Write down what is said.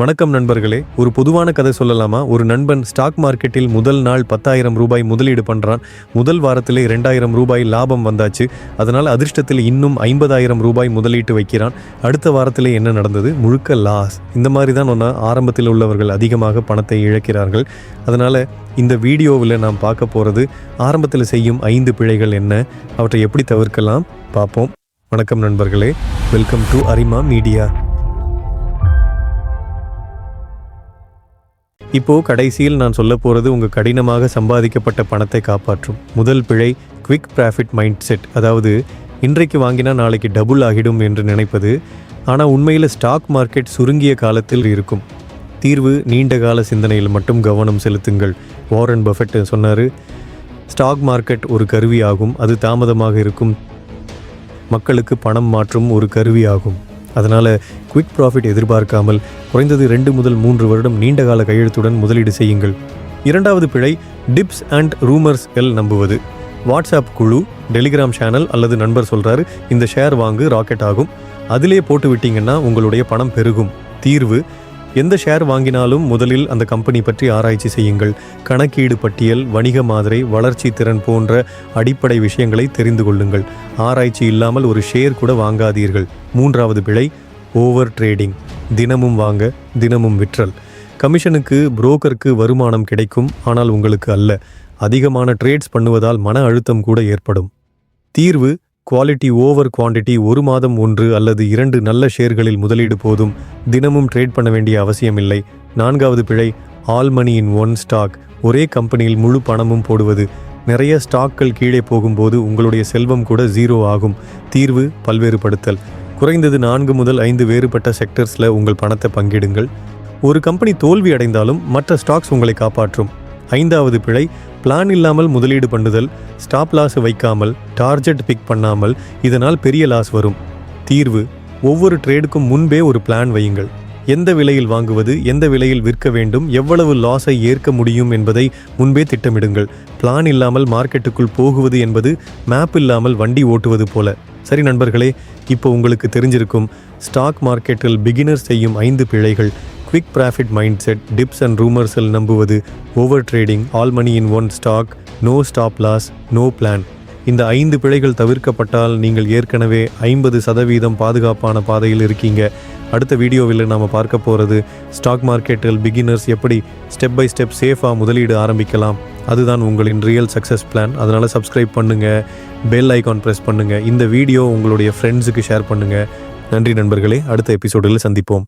வணக்கம் நண்பர்களே. ஒரு பொதுவான கதை சொல்லலாமா? ஒரு நண்பன் ஸ்டாக் மார்க்கெட்டில் முதல் நாள் பத்தாயிரம் ரூபாய் முதலீடு பண்ணுறான் முதல் வாரத்திலே ரெண்டாயிரம் ரூபாய் லாபம் வந்தாச்சு. அதனால் அதிர்ஷ்டத்தில் இன்னும் ஐம்பதாயிரம் ரூபாய் முதலீட்டு வைக்கிறான். அடுத்த வாரத்திலே என்ன நடந்தது? முழுக்க லாஸ் இந்த மாதிரி தான் ஒன்று ஆரம்பத்தில் உள்ளவர்கள் அதிகமாக பணத்தை இழக்கிறார்கள். அதனால் இந்த வீடியோவில் நாம் பார்க்க போகிறது ஆரம்பத்தில் செய்யும் ஐந்து பிழைகள் என்ன? அவற்றை எப்படி தவிர்க்கலாம்? பார்ப்போம். வணக்கம் நண்பர்களே. வெல்கம் டு அரிமா மீடியா இப்போ கடைசியில் நான் சொல்ல போகிறது உங்கள் கடினமாக சம்பாதிக்கப்பட்ட பணத்தை காப்பாற்றும். முதல் பிழை குவிக் ப்ராஃபிட் மைண்ட் செட் அதாவது இன்றைக்கு வாங்கினா நாளைக்கு டபுள் ஆகிடும் என்று நினைப்பது ஆனால் உண்மையில் ஸ்டாக் மார்க்கெட் சுருங்கிய காலத்தில் இருக்கும். தீர்வு நீண்ட கால சிந்தனையில் மட்டும் கவனம் செலுத்துங்கள். வாரன் பஃபெட் சொன்னார் ஸ்டாக் மார்க்கெட் ஒரு கருவி ஆகும் அது தாமதமாக இருக்கும். மக்களுக்கு பணம் மாற்றும் ஒரு கருவி ஆகும் அதனால் குவிக் ப்ராஃபிட் எதிர்பார்க்காமல் குறைந்தது ரெண்டு முதல் மூன்று வருடம் நீண்டகால கையெழுத்துடன் முதலீடு செய்யுங்கள். இரண்டாவது பிழை டிப்ஸ் அண்ட் ரூமர்ஸ் எல் நம்புவது. வாட்ஸ்அப் குழு டெலிகிராம் சேனல் அல்லது நண்பர் சொல்கிறாரு இந்த ஷேர் வாங்கு ராக்கெட் ஆகும். அதிலே போட்டு விட்டீங்கன்னா உங்களுடைய பணம் பெருகும். தீர்வு எந்த ஷேர் வாங்கினாலும் முதலில் அந்த கம்பெனி பற்றி ஆராய்ச்சி செய்யுங்கள். கணக்கீடு பட்டியல் வணிக மாதிரி வளர்ச்சி திறன் போன்ற அடிப்படை விஷயங்களை தெரிந்து கொள்ளுங்கள். ஆராய்ச்சி இல்லாமல் ஒரு ஷேர் கூட வாங்காதீர்கள். மூன்றாவது பிழை ஓவர் ட்ரேடிங். தினமும் வாங்க தினமும் விற்றல். கமிஷனுக்கு புரோக்கருக்கு வருமானம் கிடைக்கும் ஆனால் உங்களுக்கு அல்ல. அதிகமான ட்ரேட்ஸ் பண்ணுவதால் மன அழுத்தம் கூட ஏற்படும். தீர்வு குவாலிட்டி ஓவர் குவாண்டிட்டி ஒரு மாதம் ஒன்று அல்லது இரண்டு நல்ல ஷேர்களில் முதலீடு போதும். தினமும் ட்ரேட் பண்ண வேண்டிய அவசியமில்லை நான்காவது பிழை all money in one stock ஒரே கம்பெனியில் முழு பணமும் போடுவது. நிறைய ஸ்டாக்கள் கீழே போகும்போது உங்களுடைய செல்வம் கூட ஜீரோ ஆகும். தீர்வு பல்வேறுபடுத்தல். குறைந்தது நான்கு முதல் ஐந்து வேறுபட்ட செக்டர்ஸில் உங்கள் பணத்தை பங்கிடுங்கள். ஒரு கம்பெனி தோல்வி அடைந்தாலும் மற்ற ஸ்டாக்ஸ் உங்களை காப்பாற்றும். ஐந்தாவது பிழை பிளான் இல்லாமல் முதலீடு பண்ணுதல் ஸ்டாப் லாஸ் வைக்காமல் டார்கெட் பிக் பண்ணாமல் இதனால் பெரிய லாஸ் வரும். தீர்வு ஒவ்வொரு ட்ரேடுக்கும் முன்பே ஒரு பிளான் வையுங்கள். எந்த விலையில் வாங்குவது எந்த விலையில் விற்க வேண்டும் எவ்வளவு லாஸை ஏற்க முடியும் என்பதை முன்பே திட்டமிடுங்கள். பிளான் இல்லாமல் மார்க்கெட்டுக்குள் போகுவது என்பது மேப் இல்லாமல் வண்டி ஓட்டுவது போல. சரி நண்பர்களே இப்போ உங்களுக்கு தெரிஞ்சிருக்கும் ஸ்டாக் மார்க்கெட்டில் பிகினர் செய்யும் ஐந்து பிழைகள். Quick profit mindset tips and ரூமர்ஸில் நம்புவது over trading all money in one stock no stop loss no plan இந்த ஐந்து பிழைகள் தவிர்க்கப்பட்டால் நீங்கள் ஏற்கனவே ஐம்பது சதவீதம் பாதுகாப்பான பாதையில் இருக்கீங்க. அடுத்த வீடியோவில் நாம் பார்க்க போகிறது ஸ்டாக் மார்க்கெட்டில் பிகினர்ஸ் எப்படி ஸ்டெப் பை ஸ்டெப் சேஃபாக முதலீடு ஆரம்பிக்கலாம். அதுதான் உங்களின் ரியல் சக்ஸஸ் பிளான் அதனால் சப்ஸ்கிரைப் பண்ணுங்கள் பெல் ஐக்கான் ப்ரெஸ் பண்ணுங்கள் இந்த வீடியோ உங்களுடைய ஃப்ரெண்ட்ஸுக்கு ஷேர் பண்ணுங்கள் நன்றி நண்பர்களே. அடுத்த எபிசோடில் சந்திப்போம்.